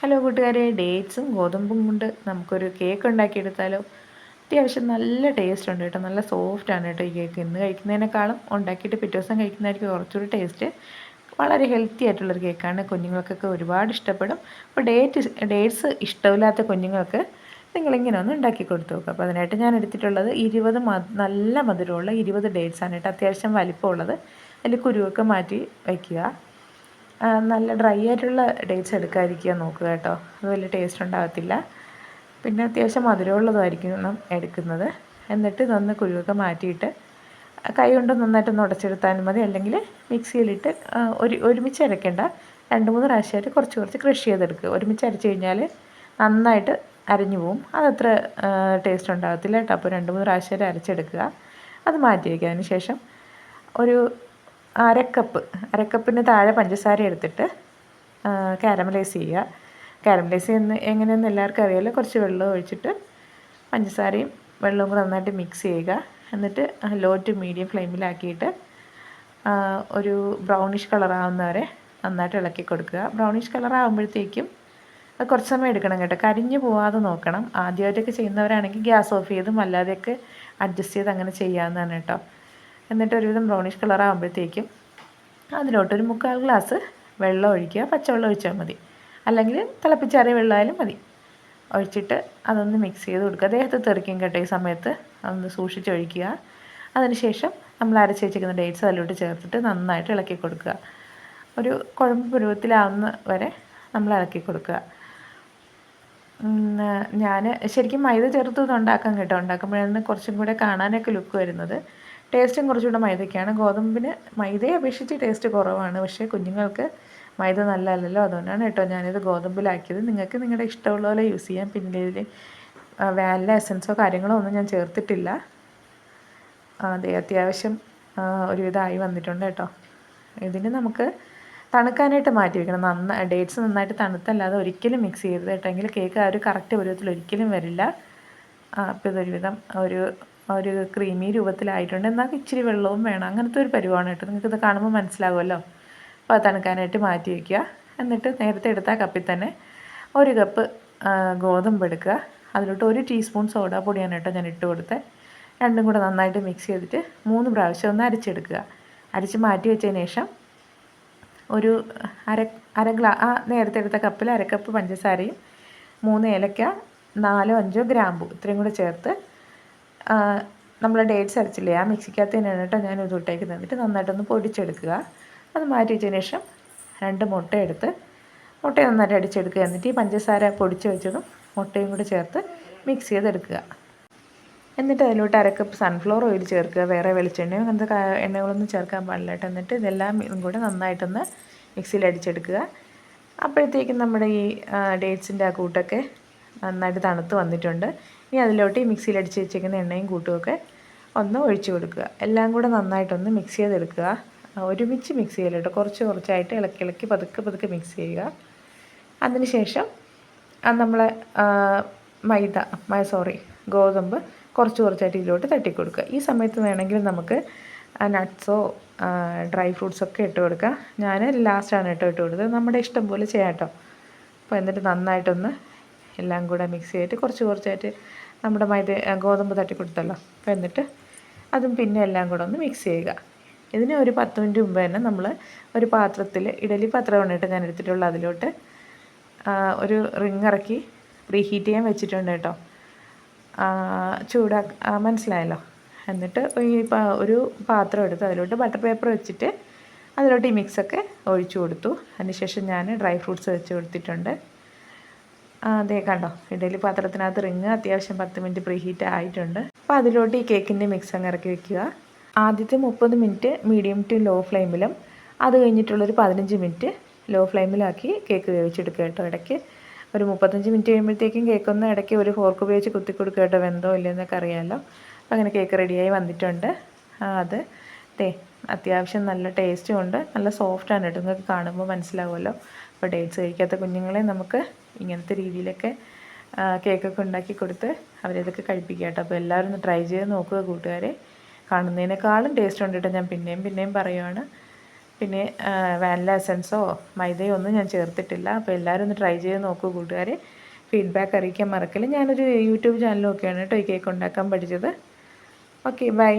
Hello കൂട്ടുകാരെ. ഡേറ്റ്സും ഗോതമ്പും കൊണ്ട് നമുക്കൊരു കേക്ക് ഉണ്ടാക്കിയെടുത്താലോ? അത്യാവശ്യം നല്ല ടേസ്റ്റ് ഉണ്ട് കേട്ടോ. നല്ല സോഫ്റ്റ് ആണ് കേട്ടോ ഈ കേക്ക് ഇന്ന് കഴിക്കുന്നതിനേക്കാളും ഉണ്ടാക്കിയിട്ട് പിറ്റേ ദിവസം കഴിക്കുന്നതായിരിക്കും കുറച്ചുകൂടി ടേസ്റ്റ് വളരെ ഹെൽത്തി ആയിട്ടുള്ളൊരു കേക്കാണ് കുഞ്ഞുങ്ങൾക്കൊക്കെ ഒരുപാട് ഇഷ്ടപ്പെടും. അപ്പോൾ ഡേറ്റ് ഡേറ്റ്സ് ഇഷ്ടമില്ലാത്ത കുഞ്ഞുങ്ങൾക്ക് നിങ്ങളിങ്ങനെ ഒന്ന് ഉണ്ടാക്കി കൊടുത്തു നോക്കുക അപ്പോൾ അതിനായിട്ട് ഞാൻ എടുത്തിട്ടുള്ളത് ഇരുപത് നല്ല മധുരമുള്ള ഇരുപത് ഡേറ്റ്സ് ആണ് കേട്ടോ. അത്യാവശ്യം വലിപ്പമുള്ളത്. അതിൽ കുരുവൊക്കെ മാറ്റി വയ്ക്കുക. നല്ല ഡ്രൈ ആയിട്ടുള്ള ഡേറ്റ്സ് എടുക്കാതിരിക്കുക നോക്കുക കേട്ടോ. അത് വലിയ ടേസ്റ്റ് ഉണ്ടാകത്തില്ല. പിന്നെ അത്യാവശ്യം മധുരമുള്ളതായിരിക്കണം എടുക്കുന്നത്. എന്നിട്ട് നന്ന് കുരുവൊക്കെ മാറ്റിയിട്ട് കൈ കൊണ്ട് നന്നായിട്ടൊന്ന് ഉടച്ചെടുത്താലും മതി. അല്ലെങ്കിൽ മിക്സിയിലിട്ട് ഒരു ഒരുമിച്ച് അരയ്ക്കേണ്ട. രണ്ട് മൂന്ന് പ്രാവശ്യമായിട്ട് കുറച്ച് കുറച്ച് ക്രഷ് ചെയ്തെടുക്കുക. ഒരുമിച്ച് അരച്ച് കഴിഞ്ഞാൽ നന്നായിട്ട് അരഞ്ഞു പോവും. അതത്ര ടേസ്റ്റ് ഉണ്ടാകത്തില്ല കേട്ടോ. അപ്പോൾ രണ്ട് മൂന്ന് പ്രാവശ്യമായിട്ട് അരച്ചെടുക്കുക. അത് മാറ്റി വയ്ക്കുക അതിന് ശേഷം ഒരു അരക്കപ്പ്. അരക്കപ്പിന് താഴെ പഞ്ചസാര എടുത്തിട്ട് കാരമലൈസ് ചെയ്യുക. കാരമലൈസ് ചെയ്യുന്ന എങ്ങനെയെന്ന് എല്ലാവർക്കും അറിയാമല്ലോ കുറച്ച് വെള്ളം ഒഴിച്ചിട്ട് പഞ്ചസാരയും വെള്ളവും കൂടെ നന്നായിട്ട് മിക്സ് ചെയ്യുക. എന്നിട്ട് ലോ ടു മീഡിയം ഫ്ലെയിമിലാക്കിയിട്ട് ഒരു ബ്രൗണിഷ് കളറാവുന്ന വരെ നന്നായിട്ട് ഇളക്കി കൊടുക്കുക. ബ്രൗണിഷ് കളറാകുമ്പോഴത്തേക്കും അത് കുറച്ച് സമയം എടുക്കണം കേട്ടോ. കരിഞ്ഞു പോവാതെ നോക്കണം. ആദ്യമായിട്ടൊക്കെ ചെയ്യുന്നവരാണെങ്കിൽ ഗ്യാസ് ഓഫ് ചെയ്തും അല്ലാതെയൊക്കെ അഡ്ജസ്റ്റ് ചെയ്ത് അങ്ങനെ ചെയ്യാവുന്നതാണ് കേട്ടോ. എന്നിട്ട് ഒരുവിധം ബ്രൗണിഷ് കളർ ആകുമ്പോഴത്തേക്കും അതിലോട്ടൊരു മുക്കാൽ ഗ്ലാസ് വെള്ളം ഒഴിക്കുക. പച്ചവെള്ളം ഒഴിച്ചാൽ മതി. അല്ലെങ്കിൽ തിളപ്പിച്ചാറിയ വെള്ളമായാലും മതി. ഒഴിച്ചിട്ട് അതൊന്ന് മിക്സ് ചെയ്ത് കൊടുക്കുക. ദേഹത്ത് തെറിക്കും കേട്ടോ ഈ സമയത്ത്. അതൊന്ന് സൂക്ഷിച്ച് ഒഴിക്കുക. അതിനുശേഷം നമ്മൾ അരച്ച് വെച്ചിരിക്കുന്ന ഡേറ്റ്സ് അതിലോട്ട് ചേർത്തിട്ട് നന്നായിട്ട് ഇളക്കി കൊടുക്കുക. ഒരു കുഴമ്പ് പരുവത്തിലാവുന്ന വരെ നമ്മൾ ഇളക്കി കൊടുക്കുക. ഞാൻ ശരിക്കും മൈദ ചേർത്ത് ഉണ്ടാക്കാം കേട്ടോ. ഉണ്ടാക്കുമ്പോഴാണ് കുറച്ചും കൂടെ കാണാനൊക്കെ ലുക്ക് വരുന്നത്. ടേസ്റ്റും കുറച്ചുകൂടെ മൈദയ്ക്കാണ്. ഗോതമ്പിന് മൈദയെ അപേക്ഷിച്ച് ടേസ്റ്റ് കുറവാണ്. പക്ഷേ കുഞ്ഞുങ്ങൾക്ക് മൈദ നല്ലതല്ലല്ലോ. അതുകൊണ്ടാണ് കേട്ടോ ഞാനിത് ഗോതമ്പിലാക്കിയത്. നിങ്ങൾക്ക് നിങ്ങളുടെ ഇഷ്ടമുള്ള പോലെ യൂസ് ചെയ്യാം. പിന്നെ ഇതിൽ വാനില എസൻസോ കാര്യങ്ങളോ ഒന്നും ഞാൻ ചേർത്തിട്ടില്ല. അതെ അത്യാവശ്യം ഒരുവിധമായി വന്നിട്ടുണ്ട് കേട്ടോ. ഇതിന് നമുക്ക് തണുക്കാനായിട്ട് മാറ്റി വെക്കണം. നന്ന ഡേറ്റ്സ് നന്നായിട്ട് തണുത്തല്ലാതെ ഒരിക്കലും മിക്സ് ചെയ്യരുത് കേട്ടോ. എങ്കിൽ കേക്ക് ആ ഒരു കറക്റ്റ് പരുവത്തിൽ ഒരിക്കലും വരില്ല. അപ്പോൾ ഇതൊരുവിധം ഒരു ഒരു ക്രീമി രൂപത്തിലായിട്ടുണ്ട്. എന്നാൽ ഇച്ചിരി വെള്ളവും വേണം. അങ്ങനത്തെ ഒരു പരിപാടി കേട്ടോ. നിങ്ങൾക്കിത് കാണുമ്പോൾ മനസ്സിലാകുമല്ലോ അപ്പോൾ തണുക്കാനായിട്ട് മാറ്റി വയ്ക്കുക എന്നിട്ട് നേരത്തെ എടുത്ത കപ്പിൽ തന്നെ ഒരു കപ്പ് ഗോതമ്പ് എടുക്കുക. അതിലോട്ട് ഒരു ടീസ്പൂൺ സോഡാപ്പൊടിയാണ് കേട്ടോ ഞാൻ ഇട്ട് കൊടുത്തത് രണ്ടും കൂടെ നന്നായിട്ട് മിക്സ് ചെയ്തിട്ട് മൂന്ന് പ്രാവശ്യം ഒന്ന് അരച്ചെടുക്കുക. അരച്ച് മാറ്റി വെച്ചതിന് ശേഷം ഒരു അര അര ഗ്ലാ ആ നേരത്തെ എടുത്ത കപ്പിൽ അരക്കപ്പ് പഞ്ചസാരയും മൂന്ന് ഏലക്ക നാലോ അഞ്ചോ ഗ്രാമ്പു ഇത്രയും കൂടെ ചേർത്ത് നമ്മൾ ഡേറ്റ്സ് അരച്ചില്ലേ ആ മിക്സിക്കകത്ത് തന്നെയാണ് കേട്ടോ ഞാൻ ഉരുട്ടേക്കുന്നത് എന്നിട്ട് നന്നായിട്ടൊന്ന് പൊടിച്ചെടുക്കുക. അത് മാറ്റി വെച്ചതിന് ശേഷം രണ്ട് മുട്ട എടുത്ത് മുട്ട നന്നായിട്ട് അടിച്ചെടുക്കുക. എന്നിട്ട് ഈ പഞ്ചസാര പൊടിച്ച് വെച്ചതും മുട്ടയും കൂടി ചേർത്ത് മിക്സ് ചെയ്തെടുക്കുക. എന്നിട്ട് അതിലോട്ട് അരക്കപ്പ് സൺഫ്ലവർ ഓയിൽ ചേർക്കുക. വേറെ വെളിച്ചെണ്ണയോ അങ്ങനത്തെ എണ്ണകളൊന്നും ചേർക്കാൻ പാടില്ല എന്നിട്ട് ഇതെല്ലാം ഇതും കൂടെ നന്നായിട്ടൊന്ന് മിക്സിയിൽ അടിച്ചെടുക്കുക. അപ്പോഴത്തേക്കും നമ്മുടെ ഈ ഡേറ്റ്സിന്റെ ആ കൂട്ടൊക്കെ നന്നായിട്ട് തണുത്ത് വന്നിട്ടുണ്ട്. ഇനി അതിലോട്ട് ഈ മിക്സിയിൽ അടിച്ച് വെച്ചേക്കുന്ന എണ്ണയും കൂട്ടുമൊക്കെ ഒന്ന് ഒഴിച്ചു കൊടുക്കുക. എല്ലാം കൂടെ നന്നായിട്ടൊന്ന് മിക്സ് ചെയ്തെടുക്കുക. ഒരുമിച്ച് മിക്സ് ചെയ്യല കേട്ടോ കുറച്ച് കുറച്ചായിട്ട് ഇളക്കി ഇളക്കി പതുക്കെ പതുക്കെ മിക്സ് ചെയ്യുക. അതിനുശേഷം നമ്മളെ മൈദ മൈ സോറി ഗോതമ്പ് കുറച്ച് കുറച്ചായിട്ട് ഇതിലോട്ട് തട്ടിക്കൊടുക്കുക. ഈ സമയത്ത് വേണമെങ്കിൽ നമുക്ക് നട്ട്സോ ഡ്രൈ ഫ്രൂട്ട്സൊക്കെ ഇട്ട് കൊടുക്കുക ഞാൻ ലാസ്റ്റാണ് കേട്ടോ ഇട്ട് കൊടുത്തത്. നമ്മുടെ ഇഷ്ടം പോലെ ചെയ്യാം കേട്ടോ. അപ്പോൾ എന്നിട്ട് നന്നായിട്ടൊന്ന് എല്ലാം കൂടെ മിക്സ് ചെയ്തിട്ട് കുറച്ച് കുറച്ചായിട്ട് നമ്മുടെ മൈദ ഗോതമ്പ് തട്ടി കൊടുത്തല്ലോ. അപ്പോൾ എന്നിട്ട് അതും പിന്നെ എല്ലാം കൂടെ ഒന്ന് മിക്സ് ചെയ്യുക. ഇതിന് ഒരു പത്ത് മിനിറ്റ് മുമ്പ് തന്നെ നമ്മൾ ഒരു പാത്രത്തിൽ ഇഡലി പാത്രം കേട്ടോ ഞാൻ എടുത്തിട്ടുള്ള. അതിലോട്ട് ഒരു റിങ് ഇറക്കി പ്രീ ഹീറ്റ് ചെയ്യാൻ വെച്ചിട്ടുണ്ട് കേട്ടോ. ചൂടാ മനസ്സിലായല്ലോ? എന്നിട്ട് ഈ ഒരു പാത്രം എടുത്ത് അതിലോട്ട് ബട്ടർ പേപ്പർ വെച്ചിട്ട് അതിലോട്ട് ഈ മിക്സൊക്കെ ഒഴിച്ചു കൊടുത്തു. അതിനുശേഷം ഞാൻ ഡ്രൈ ഫ്രൂട്ട്സ് വെച്ച് കൊടുത്തിട്ടുണ്ട്. അതെ കണ്ടോ ഇഡലി പാത്രത്തിനകത്ത് റിങ് അത്യാവശ്യം പത്ത് മിനിറ്റ് പ്രീ ഹീറ്റ് ആയിട്ടുണ്ട്. അപ്പോൾ അതിലോട്ട് ഈ കേക്കിന്റെ മിക്സ് അങ്ങ് ഇറക്കി വെക്കുക. ആദ്യത്തെ മുപ്പത് മിനിറ്റ് മീഡിയം ടു ലോ ഫ്ലെയിമിലും അത് കഴിഞ്ഞിട്ടുള്ളൊരു പതിനഞ്ച് മിനിറ്റ് ലോ ഫ്ലെയിമിലാക്കി കേക്ക് വേവിച്ചെടുക്കുക കേട്ടോ. ഇടയ്ക്ക് ഒരു മുപ്പത്തഞ്ച് മിനിറ്റ് കഴിയുമ്പോഴത്തേക്കും കേക്കൊന്ന് ഇടയ്ക്ക് ഒരു ഫോർക്ക് ഉപയോഗിച്ച് കുത്തി കൊടുക്കുക കേട്ടോ. വെന്തോ ഇല്ലെന്നൊക്കെ അറിയാമല്ലോ. അപ്പോൾ അങ്ങനെ കേക്ക് റെഡിയായി വന്നിട്ടുണ്ട്. അത് ദേ അത്യാവശ്യം നല്ല ടേസ്റ്റും ഉണ്ട്. നല്ല സോഫ്റ്റാണ് കേട്ടോ. നിങ്ങൾക്ക് കാണുമ്പോൾ മനസ്സിലാവുമല്ലോ. അപ്പോൾ ഡേറ്റ്സ് കഴിക്കാത്ത കുഞ്ഞുങ്ങളെ നമുക്ക് ഇങ്ങനത്തെ രീതിയിലൊക്കെ കേക്കൊക്കെ ഉണ്ടാക്കി കൊടുത്ത് അവരിതൊക്കെ കഴിപ്പിക്കുക കേട്ടോ. അപ്പോൾ എല്ലാവരും ഒന്ന് ട്രൈ ചെയ്ത് നോക്കുക കൂട്ടുകാരെ. കാണുന്നതിനേക്കാളും ടേസ്റ്റ് ഉണ്ട് കേട്ടോ. ഞാൻ പിന്നെയും പിന്നെയും പറയുവാണ്. പിന്നെ വാനില എസൻസോ മൈദയോ ഒന്നും ഞാൻ ചേർത്തിട്ടില്ല. അപ്പോൾ എല്ലാവരും ഒന്ന് ട്രൈ ചെയ്ത് നോക്കുക കൂട്ടുകാരെ. ഫീഡ്ബാക്ക് അറിയിക്കാൻ മറക്കില്ല. ഞാനൊരു യൂട്യൂബ് ചാനലൊക്കെയാണ് കേട്ടോ ഈ കേക്ക് ഉണ്ടാക്കാൻ പഠിച്ചത്. Okay bye